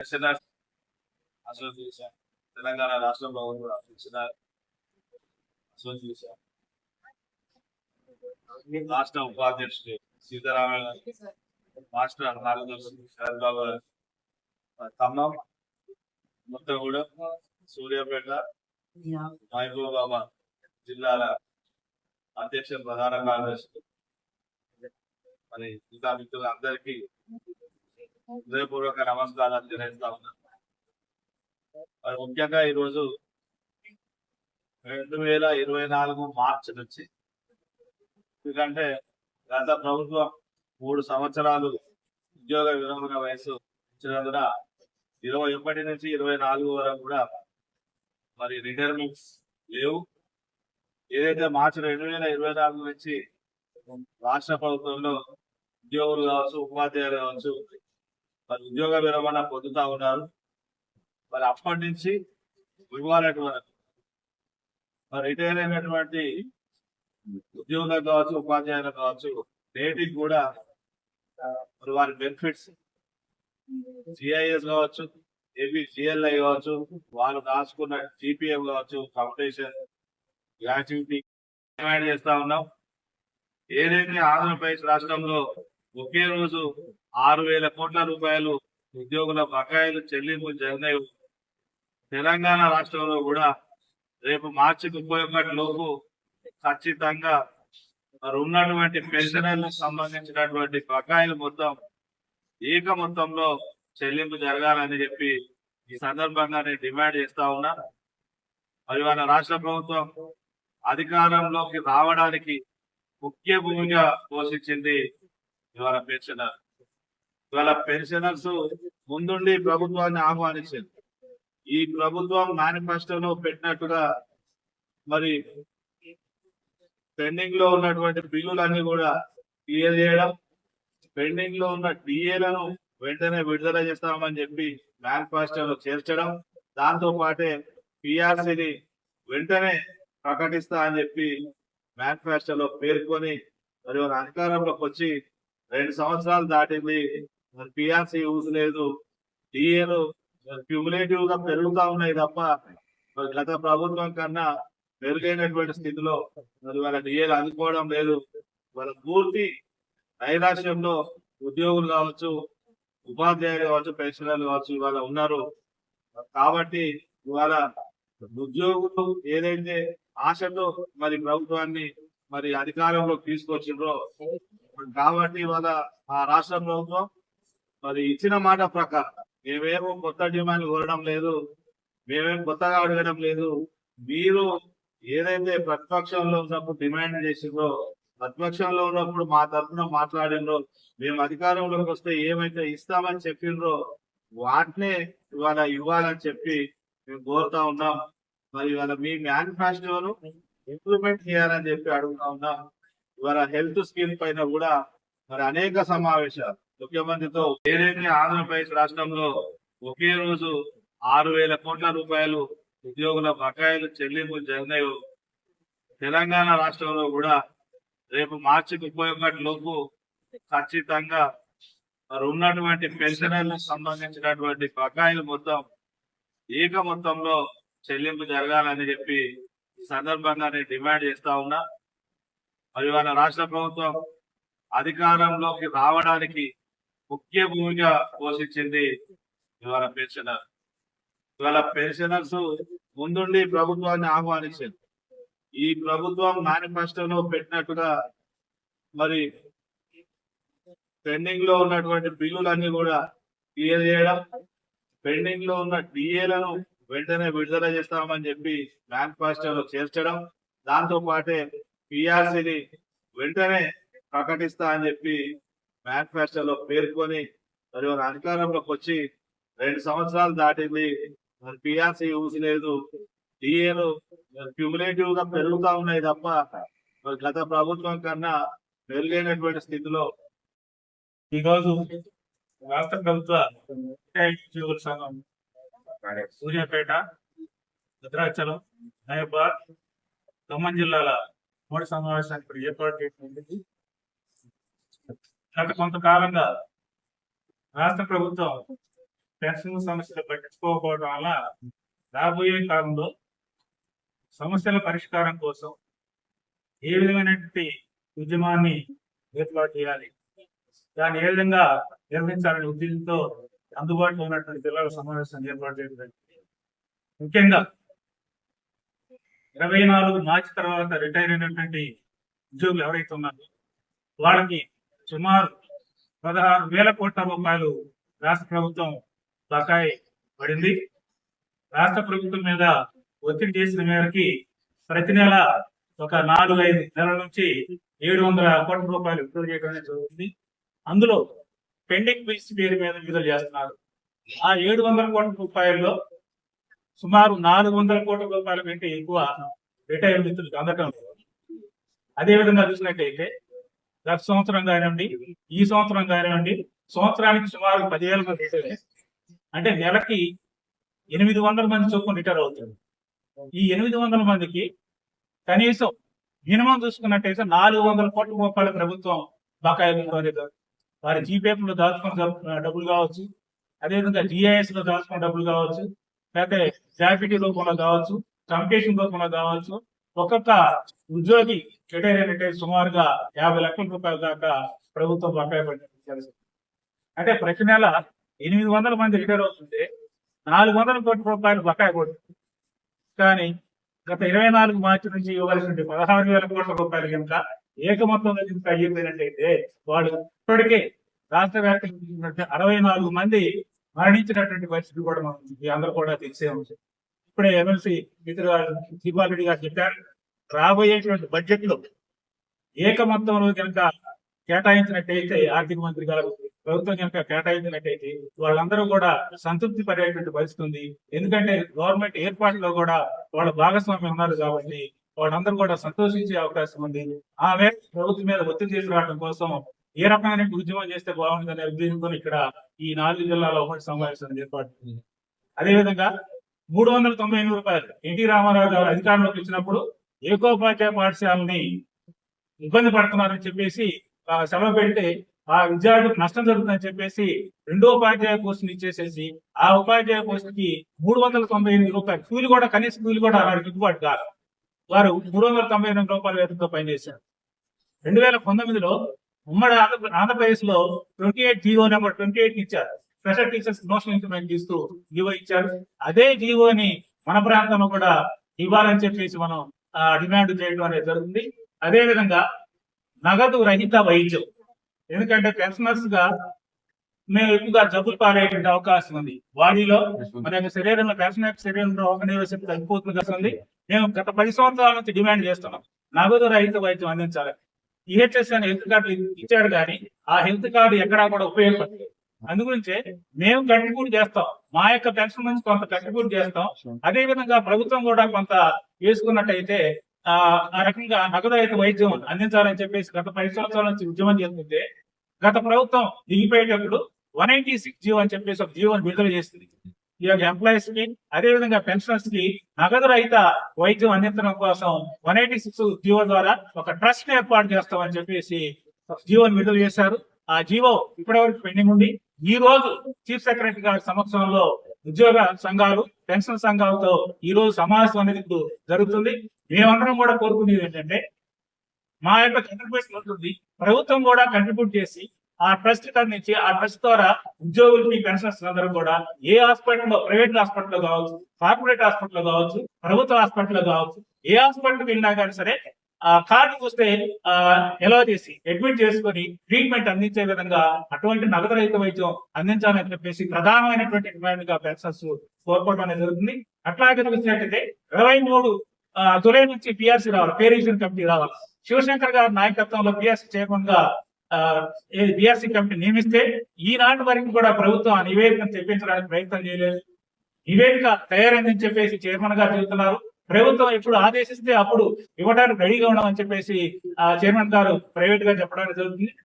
Pensioners association Telangana రాష్ట్ర ప్రభుత్వ pensioner association. రాష్ట్ర ఉపాధ్యక్షుడు సీతారామయ్య గారు, రాష్ట్ర కార్యదర్శి శరత్ బాబు గారు, ఖమ్మం మొత్తం కూడా సూర్యాపేట మహబూబాబాద్ జిల్లాల అధ్యక్ష ప్రధాన కార్యదర్శి. మరి ఇంకా మిత్రులందరికీ హృదయపూర్వక నమస్కారాలు తెలియజేస్తా ఉన్నాను ముఖ్యంగా ఈరోజు రెండు వేల ఇరవై నాలుగు మార్చి నుంచి ఎందుకంటే గత ప్రభుత్వం మూడు సంవత్సరాలు ఉద్యోగ విరమణ వయసు ఇచ్చినందున ఇరవై ఒకటి నుంచి ఇరవై నాలుగు వరకు కూడా మరి రిటైర్మెంట్స్ లేవు. ఏదైతే మార్చి రెండు వేల ఇరవై నాలుగు నుంచి రాష్ట్ర ప్రభుత్వంలో ఉద్యోగులు కావచ్చు ఉపాధ్యాయులు కావచ్చు మరి ఉద్యోగ విరమణ పొందుతా ఉన్నారు. మరి అప్పటి నుంచి ఇవ్వాలటి వరకు మరి రిటైర్ అయినటువంటి ఉద్యోగులకు కావచ్చు ఉపాధ్యాయులకు కావచ్చు నేటికి కూడా మరి వారి బెనిఫిట్స్ జిఐఎస్ కావచ్చు ఏపీ జిఎల్ఐ కావచ్చు వాళ్ళు రాసుకున్న జిపిఎం కావచ్చు ఫౌండేషన్ గ్రాట్యుటీ డిమాండ్ చేస్తా ఉన్నాం. ఏదైతే ఆంధ్రప్రదేశ్ రాష్ట్రంలో ఒకే రోజు ఆరు వేల కోట్ల రూపాయలు ఉద్యోగుల బకాయిలు చెల్లింపు జరిగినాయి. తెలంగాణ రాష్ట్రంలో కూడా రేపు మార్చి ముప్పై ఒకటి లోపు ఖచ్చితంగా మరి ఉన్నటువంటి పెన్షనర్లకు సంబంధించినటువంటి బకాయిలు మొత్తం ఏక మొత్తంలో చెల్లింపు జరగాలని చెప్పి ఈ సందర్భంగా నేను డిమాండ్ చేస్తా ఉన్నా. మరి మన రాష్ట్ర ప్రభుత్వం అధికారంలోకి రావడానికి ముఖ్య భూమిక పోషించింది ఇవాళ పెన్షనర్. ఇవాళ పెన్షనర్స్ ముందుండి ప్రభుత్వాన్ని ఆహ్వానించింది. ఈ ప్రభుత్వం మేనిఫెస్టోలో పెట్టినట్టుగా మరి పెండింగ్లో ఉన్నటువంటి బిల్లులన్నీ కూడా క్లియర్ చేయడం పెండింగ్లో ఉన్న డిఏలను వెంటనే విడుదల చేస్తామని చెప్పి మేనిఫెస్టోలో చేర్చడం దాంతో పాటే పిఆర్సీని వెంటనే ప్రకటిస్తా అని చెప్పి మేనిఫెస్టోలో పేర్కొని మరి అధికారంలోకి వచ్చి రెండు సంవత్సరాలు దాటింది మరి పిఆర్సీ యూజ్ లేదు. డిఏలు క్యూములేటివ్గా పెరుగుతా ఉన్నాయి తప్ప మరి గత ప్రభుత్వం కన్నా మెరుగైనటువంటి స్థితిలో మరి వాళ్ళ డిఏలు అందుకోవడం లేదు. వాళ్ళ పూర్తి నైరాశ్యంలో ఉద్యోగులు కావచ్చు ఉపాధ్యాయులు కావచ్చు పెన్షనర్లు కావచ్చు ఇవాళ ఉన్నారు. కాబట్టి ఇవాళ ఉద్యోగులు ఏదైతే ఆశతో మరి ప్రభుత్వాన్ని మరి అధికారంలోకి తీసుకొచ్చిండ్రో కాబట్టి ఇవాళ ఆ రాష్ట్ర ప్రభుత్వం మరి ఇచ్చిన మాట ప్రకారం. మేమేమో కొత్త డిమాండ్ కోరడం లేదు మేమేం కొత్తగా అడగడం లేదు. మీరు ఏదైతే ప్రతిపక్షంలో ఉన్నప్పుడు డిమాండ్ చేసిండ్రో ప్రతిపక్షంలో ఉన్నప్పుడు మా తరఫున మాట్లాడినో మేము అధికారంలోకి వస్తే ఏమైతే ఇస్తామని చెప్పిండ్రో వాటినే ఇవాళ ఇవ్వాలని చెప్పి మేము కోరుతా ఉన్నాం. మరి ఇవాళ మీ మేనిఫెస్టోను ఇంప్లిమెంట్ చేయాలని చెప్పి అడుగుతా ఉన్నాం. ఇవాళ హెల్త్ స్కీమ్ పైన కూడా మరి అనేక సమావేశాలు ముఖ్యమంత్రితో ఏదైతే ఆంధ్రప్రదేశ్ రాష్ట్రంలో ఒకే రోజు ఆరు వేల కోట్ల రూపాయలు ఉద్యోగుల బకాయిలు చెల్లింపులు జరిగినాయి తెలంగాణ రాష్ట్రంలో కూడా రేపు మార్చి ముప్పై ఒకటి లోపు ఖచ్చితంగా మరి ఉన్నటువంటి పెన్షనర్లకు సంబంధించినటువంటి బకాయిలు మొత్తం ఏక మొత్తంలో చెల్లింపు జరగాలని చెప్పి సందర్భంగా నేను డిమాండ్ చేస్తా ఉన్నా. మరి వాళ్ళ రాష్ట్ర ప్రభుత్వం అధికారంలోకి రావడానికి ముఖ్య భూమిక పోషించింది ఇవాళ పెన్షనర్. ఇవాళ పెన్షనర్స్ ముందుండి ప్రభుత్వాన్ని ఆహ్వానించింది. ఈ ప్రభుత్వం మేనిఫెస్టోలో పెట్టినట్టుగా మరి పెండింగ్లో ఉన్నటువంటి బిల్లులన్నీ కూడా క్లియర్ చేయడం పెండింగ్లో ఉన్న డిఏలను వెంటనే విడుదల చేస్తామని చెప్పి మేనిఫెస్టోలో చేర్చడం దాంతో పాటే పిఆర్సీని వెంటనే ప్రకటిస్తా అని చెప్పి మేనిఫెస్టోలో పేర్కొని మరి వారి అధికారంలోకి వచ్చి రెండు సంవత్సరాలు దాటింది. మరి పిఆర్సీ యూజ్ లేదు డిఏలు క్యూములేటివ్గా పెరుగుతా ఉన్నాయి తప్ప మరి గత ప్రభుత్వం కన్నా మెరుగైనటువంటి స్థితిలో ఈరోజు రాష్ట్ర ప్రభుత్వ ఉద్యోగుల సంఘం సూర్యాపేట భద్రాచలం హైదరాబాద్ ఖమ్మం జిల్లాల మూడు సమావేశానికి ఏర్పాటు చేసినందుకు గత కొంతకాలంగా రాష్ట్ర ప్రభుత్వం పెన్షన్ సమస్యలు పట్టించుకోకపోవడం వల్ల రాబోయే కాలంలో సమస్యల పరిష్కారం కోసం ఏ విధమైనటువంటి ఉద్యమాన్ని ఏర్పాటు చేయాలి? దాన్ని ఏ విధంగా నిర్వహించాలనే ఉద్దేశంతో అందుబాటులో ఉన్నటువంటి పిల్లల సమావేశం ఏర్పాటు చేయడం ముఖ్యంగా ఇరవై నాలుగు మార్చి తర్వాత రిటైర్ అయినటువంటి ఉద్యోగులు ఎవరైతే ఉన్నారో వాళ్ళకి సుమారు పదహారు వేల కోట్ల రూపాయలు రాష్ట్ర ప్రభుత్వం బకాయి పడింది రాష్ట్ర ప్రభుత్వం మీద ఒత్తిడి చేసిన మేరకి ప్రతి నెల ఒక నాలుగు ఐదు నెలల నుంచి ఏడు వందల కోట్ల రూపాయలు విడుదల చేయడం జరుగుతుంది. అందులో పెండింగ్ బిల్స్ పేరు మీద విడుదల చేస్తున్నారు. ఆ ఏడు వందల కోట్ల రూపాయల్లో సుమారు నాలుగు వందల కోట్ల రూపాయల కంటే ఎక్కువ రిటైర్ మిత్రులకు అందటం లేదు. అదే విధంగా చూసినట్టయితే గత సంవత్సరం కానివ్వండి ఈ సంవత్సరం కానివ్వండి సంవత్సరానికి సుమారు పదివేల మంది రిటైర్ అంటే నెలకి ఎనిమిది వందల మంది చొప్పున రిటైర్ అవుతారు. ఈ ఎనిమిది వందల మందికి కనీసం మినిమం చూసుకున్నట్టయితే నాలుగు వందల కోట్ల రూపాయల ప్రభుత్వం బకాయిలు వారి జీపేపీలో లో దాచుకున్న డబ్బులు కావచ్చు అదేవిధంగా జిఐఎస్లో దాచుకున్న డబ్బులు కావచ్చు లేకపోతే గ్రాఫిటీ రూపంలో కావచ్చు కమ్యూనికేషన్ రూపంలో కావచ్చు ఒక్కొక్క ఉద్యోగి రిటైర్ సుమారుగా యాభై లక్షల రూపాయల దాకా ప్రభుత్వం బకాయి పడినట్టు అంటే ప్రతి నెల ఎనిమిది వందల మంది రిటైర్ అవుతుంటే నాలుగు వందల కోట్ల రూపాయలు బకాయి కొడుతుంది. కానీ గత ఇరవై నాలుగు మార్చి నుంచి ఇవ్వాల్సిన పదహారు వేల కోట్ల రూపాయలు కనుక ఏక మొత్తంలో కనుక అయ్యిపోయినట్టయితే వాళ్ళు ఇప్పటికే రాష్ట్ర వ్యాప్తంగా అరవై నాలుగు మంది మరణించినటువంటి పరిస్థితి కూడా మనం అందరూ కూడా తెలిసే ఉంది. ఇప్పుడే ఎమ్మెల్సీ మిత్రులు శ్రీపాల్ రెడ్డి గారు చెప్పారు రాబోయేటువంటి బడ్జెట్లో ఏక మొత్తంలో కనుక కేటాయించినట్టయితే ఆర్థిక మంత్రి గారు ప్రభుత్వం కనుక కేటాయించినట్టయితే వాళ్ళందరూ కూడా సంతృప్తి పడేటువంటి పరిస్థితి ఉంది. ఎందుకంటే గవర్నమెంట్ ఏర్పాటులో కూడా వాళ్ళ భాగస్వామ్యం ఉన్నారు కాబట్టి వాళ్ళందరూ కూడా సంతోషించే అవకాశం ఉంది. ఆ మేర ప్రభుత్వం మీద ఒత్తిడి తీసుకురావడం కోసం ఏ రకమైన ఉద్యమం చేస్తే బాగుంటుందనే ఉద్దేశంతో ఇక్కడ ఈ నాలుగు జిల్లాలో ఒకటి సమావేశం ఏర్పాటు అదేవిధంగా మూడు వందల తొంభై ఎనిమిది రూపాయలు ఎన్టీ రామారావు గారు అధికారంలోకి వచ్చినప్పుడు ఏకోపాధ్యాయ పాఠశాలని ఇబ్బంది పడుతున్నారని చెప్పేసి సెలవు పెడితే ఆ విద్యార్థులకు నష్టం జరుగుతుందని చెప్పేసి రెండో ఉపాధ్యాయ పోస్టుని ఇచ్చేసేసి ఆ ఉపాధ్యాయ పోస్టుకి మూడు వందల తొంభై ఎనిమిది రూపాయలు కూలి కూడా కనీస కూలి కూడా వారికి గిట్టుబాటు కాదు వారు మూడు వందల తొంభై ఎనిమిది రూపాయల వేతనంతో పనిచేశారు. రెండు వేల పంతొమ్మిదిలో ఉమ్మడి ఆంధ్ర ఆంధ్రప్రదేశ్లో twenty eight GO number twenty eight ఇచ్చారు. స్పెషల్ టీచర్స్ నోషనల్ ఇంక్రిమెంట్ ఇస్తూ జీవో ఇచ్చారు. అదే జీవోని మన ప్రాంతంలో కూడా ఇవ్వాలని చెప్పేసి మనం డిమాండ్ చేయడం అనేది జరుగుతుంది. అదే విధంగా నగదు రహిత వైద్యం. ఎందుకంటే పెన్షనర్స్గా మేము ఎక్కువగా జబ్బులు పాలయ్యేటువంటి అవకాశం ఉంది. బాడీలో మన యొక్క శరీరంలో పెన్షన్ యొక్క శరీరంలో రోగ శక్తి తగ్గిపోతుంది కదా మేము గత పది సంవత్సరాల నుంచి డిమాండ్ చేస్తున్నాం. నగదు రహిత వైద్యం అందించాలి. ఈహెచ్ఎస్ అనే హెల్త్ కార్డు ఇచ్చాడు కానీ ఆ హెల్త్ కార్డు ఎక్కడా కూడా ఉపయోగపడలేదు. అందుగురించే మేము కంట్రిబ్యూట్ చేస్తాం. మా యొక్క పెన్షన్ నుంచి కొంత కంట్రిబ్యూట్ చేస్తాం. అదే విధంగా ప్రభుత్వం కూడా కొంత వేసుకున్నట్టయితే ఆ రకంగా నగదు వైద్యం అందించాలని చెప్పేసి గత పది సంవత్సరాల నుంచి ఉద్యమం చేస్తుంటే గత ప్రభుత్వం దిగిపోయేటప్పుడు వన్ ఎయిటీ సిక్స్ జీవో అని చెప్పేసి ఒక జీవోని విడుదల చేస్తుంది ఈ యొక్క ఎంప్లాయీస్కి అదే విధంగా పెన్షనర్స్కి నగదు రహిత వైద్యం అందించడం కోసం వన్ ఎయిటీ సిక్స్ జీవో ద్వారా ఒక ట్రస్ట్ ఏర్పాటు చేస్తామని చెప్పేసి జీవోని విడుదల చేశారు. ఆ జీవో ఇప్పటివరకు పెండింగ్ ఉంది. ఈ రోజు చీఫ్ సెక్రటరీ గారి సమక్షంలో ఉద్యోగ సంఘాలు పెన్షన్ సంఘాలతో ఈ రోజు సమావేశం అనేది ఇప్పుడు జరుగుతుంది. మేమందరం కూడా కోరుకునేది ఏంటంటే మా యొక్క కంట్రిబ్యూషన్ ఉంటుంది. ప్రభుత్వం కూడా కంట్రిబ్యూట్ చేసి ఆ ట్రస్ట్ నుంచి ఆ ట్రస్ట్ ద్వారా ఉద్యోగులకి పెన్షన్స్ అందరూ కూడా ఏ హాస్పిటల్లో ప్రైవేట్ హాస్పిటల్లో కావచ్చు కార్పొరేట్ హాస్పిటల్లో కావచ్చు ప్రభుత్వ హాస్పిటల్లో కావచ్చు ఏ హాస్పిటల్కి వెళ్ళినా కానీ సరే కార్డు చూస్తే ఆ ఎలా చేసి అడ్మిట్ చేసుకొని ట్రీట్మెంట్ అందించే విధంగా అటువంటి నగదు రహిత వైద్యం అందించాలని చెప్పేసి ప్రధానమైనటువంటి డిమాండ్గా పెన్షన్స్ కోరుకోవడం అనేది జరుగుతుంది. అట్లాగే చూసినట్టయితే ఇరవై మూడు జులై నుంచి పిఆర్సీ రావాలి పే రివిజన్ కమిటీ రావాలి. శివశంకర్ గారి నాయకత్వంలో పిఆర్సీ చైర్మన్గా బిఆర్సీ కమిటీ నియమిస్తే ఈనాటి వరకు కూడా ప్రభుత్వం ఆ నివేదికను తెప్పించడానికి ప్రయత్నం చేయలేదు. నివేదిక తయారైందని చెప్పేసి చైర్మన్ గారు చెబుతున్నారు. ప్రభుత్వం ఎప్పుడు ఆదేశిస్తే అప్పుడు ఇవ్వడానికి రెడీగా ఉండమని చెప్పేసి ఆ చైర్మన్ గారు ప్రైవేట్గా చెప్పడానికి జరుగుతుంది.